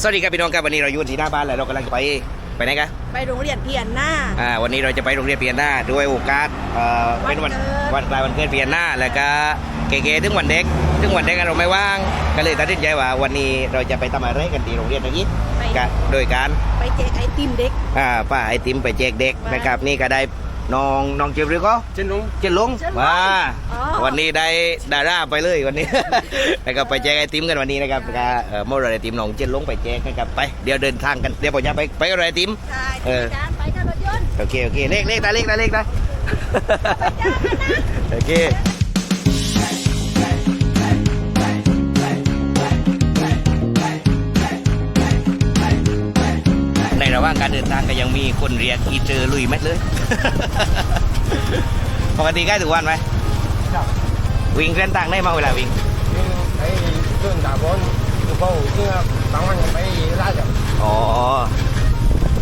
สวัสดีครับพี่น้องครับวันนี้เราอยู่ที่หน้าบ้านแล้วเรากำลังจะไปไปไหนกันไปโรงเรียนเพียนหน้าอ่าวันนี้เราจะไปโรงเรียนเปียนหน้าด้วยโอกาสเอ่อเป็นวันวันเกิดวันคล้ายวันเกิดเปียนหน้าแล้วก็เก๋ๆถึงวันเด็กถึงวันเด็กเราไม่ว่างก็เลยตัดสินใจว่าวันนี้เราจะไปทำอะไรกันที่โรงเรียนตรงนี้ไปก็โดยการไปแจกไอติมเด็กอ่าป้าไอติมไปแจกเด็กนะครับนี่ก็ได้ น้องน้องเจ็บหรือก็เจนลุงเจนลงเจิ้นลงมาอ๋อวันนี้ได้ดาราไปเลยวันนี้แล้วก็ไปแจกไอติมกันวันนี้นะครับก็เอ่อเมื่อไรไอติมน้องเจนลงไปแจกนะครับไปเดี๋ยวเดินทางกันเดี๋ยวผมจะไปไปกับไอติมใช่เออจานไปกันรถยนต์โอเคโอเคเลขเลขได้เลขได้เลขได้โอเค ดินทางก็ยังมีคนเรียกอีเจอลุยแมทเลย ปกติใกล้ทุกวันไหมครับวิ่งเส้นทางได้มาเวลาวิ่งไปเรื่องตาบอลดูเขาเมื่อบางวันก็ไปล่าจับอ๋อ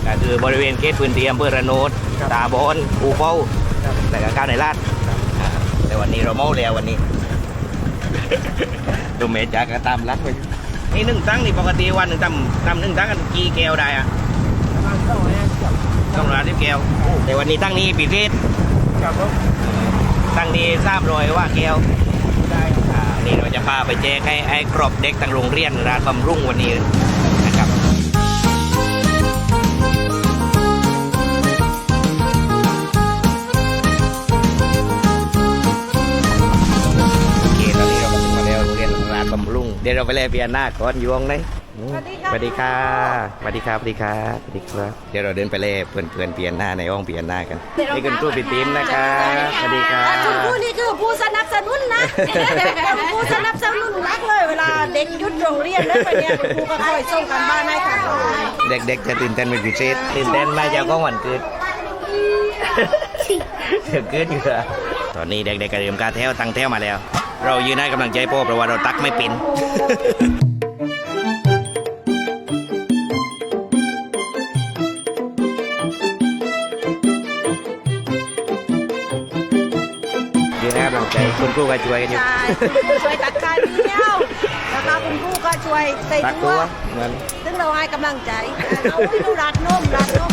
ก็คือบริเวณเขตพื้นที่อำเภอระโนดครับตาบอนปูเป้าครับแต่ก็ก้าวในลาดอ่าแต่วันนี้เราเมาแล้ววันนี้ดูเมจากก็ตามรักไปนี่หนึ่งตั้งนี่ปกติวันหนึ่งทำทำหนึ่งตั้งกันกี่แก้วได้อะ บ้านต้องให้จับ ต้องร้านที่แก้ว แต่วันนี้ตั้งนี้ปีเทศจับรถตั้งนี้ทราบรอยว่าแก้วได้อ่านี่เราจะพาไปแจกให้ให้ครอบเด็กตั้งโรงเรียนร้านบำรุงวันนี้นะครับโอเคตอนนี้เราก็ถึงมาแล้วโรงเรียนร้านบำรุงเดี๋ยวเราไปเล่นเปียโนหน้าก่อนยวงเลย สวัสดีค่ะสวัสดีค่ะสวัสดีครับสวัสดีครับสวัสดีครับ เดี๋ยวเราเดินไปเล่นเพื่อนเพื่อนๆเปียโนหน้าในห้องเปียโนหน้ากันนี่คุณครูปิดทีมนะครับสวัสดีครับคุณครูนี่คือผู้สนับสนุนนะเป็นผู้สนับสนุนรักเลยเวลาเด็กหยุดโรงเรียนแล้วไปเนี่ยคุณครูก็คอยส่งกันบ้านให้ค่ะเด็กๆจะตื่นเต้นเป็นพิเศษตื่นเต้นไหมเจ้าของวันเกิดเดี๋ยวเกิดอยู่อะตอนนี้เด็กๆก็เตรียมการแถวตั้งแถวมาแล้ว เรายืนให้กำลังใจพ่อเพราะว่าเราตักไม่เป็นยืน คุณครูก็ช่วยกันอยู่ใช่คุณครูช่วยตัดการเที่ยวแล้วก็คุณครูก็ช่วยใส่ตักตัตัววเหมือน ซึ่งเราให้กำลังใจเอาไปดูรัดนมรัดนม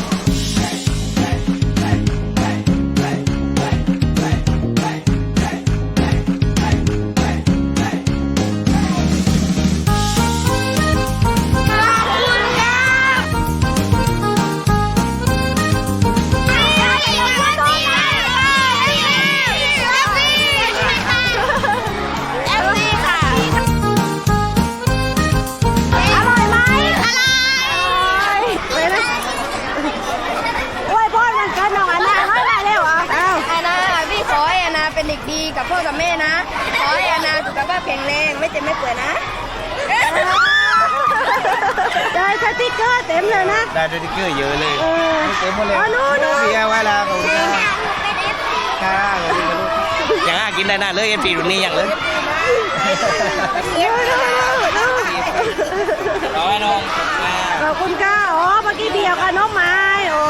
แม่นะ ขอให้อานาสุขภาพแข็งแรงไม่เจ็บไม่ป่วยนะได้สติ๊กเกอร์เต็มเลยนะ ได้ด้วยติ๊กเกอร์เยอะเลยเออเต็มหมดเลยอ๋อนู่นนู่นเสียไว้แล้วขอบคุณครับค่ะขอบคุณครับลูกอย่างอะกินได้น่าเลยเอ็นปีรุ่นนี้อย่างเลยร้อยน้องมาขอบคุณค่ะอ๋อเมื่อกี้เดียวกับน้องไม้โอ้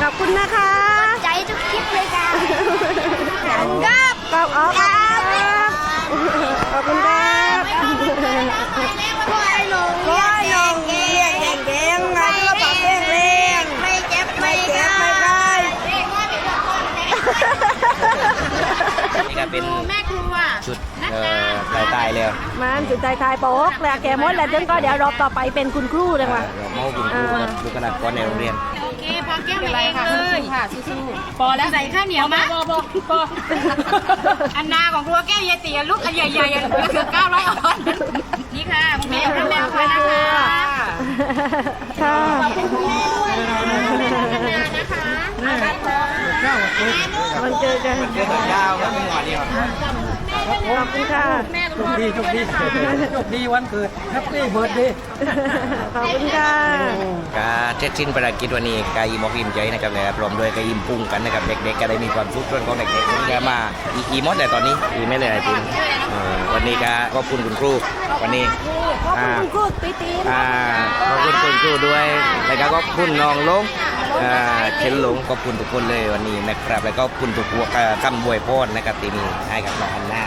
ขอบคุณนะคะ ใจทุกคลิปเลยค่ะ ครับขอบอ๋อครับขอบคุณครับขอให้น้องขอให้น้องเรียนเก่งๆนะสุขภาพแข็งแรงไม่เจ็บไม่เจ็บไม่ไข้นี่ก็เป็นแม่ครัวชุดเอ่อลายใต้เลยมันจุดใจทายโป๊กแล้วแกมดแล้วจนก็เดี๋ยวรอบต่อไปเป็นคุณครูเลยว่ะเราเมากินคู่กับบุคลากรในโรงเรียน โอเคพอแก้วมาเองเลยค่ะสู้ๆพอแล้วใส่ข้าวเหนียวมาพอพอพออันนาของครัวแก้วยายเตี๋ยลูกอันใหญ่ๆเหลือเกือบเก้าร้อยออนนี่ค่ะคุณแม่คุณแม่ครัวนะคะค่ะมันเจอกันเรื่องยาวครับไม่หงอเดียวขอบคุณค่ะโชคดีโชคดีโชคดีวันเกิดแฮปปี้เบิร์ดเดย์ขอบคุณค่ะ กาเช็ดชิ้นภารกิจวันนี้กายอิ่มอกอิ่มใจนะครับและพร้อมด้วยกายอิ่มพุงกันนะครับเด็กๆก็ได้มีความสุขส่วนของเด็กๆผมจะมาอีอีมดแต่ตอนนี้อีไม่เลยไอ้ทีมวันนี้ก็ขอบคุณคุณครูวันนี้ขอบคุณคุณครูปีตีนอ่าขอบคุณคุณครูด้วยแล้วก็ขอบคุณน้องลงอ่าเชนหลงขอบคุณทุกคนเลยวันนี้นะครับ แล้วก็ขอบคุณทุกเอ่อคำบวยพรนะครับที่มีให้กับน้องอันนา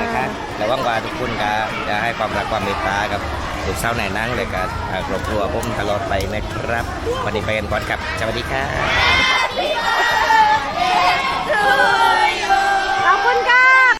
นะครับและหวังว่าทุกคนก็จะให้ความรักความเมตตากับ ลูกเศร้าไหนนั่งเลยกันรบทัวพุ่มตลอดไปนะครับ วันนี้ไปกันก่อนครับสวัสดีครับ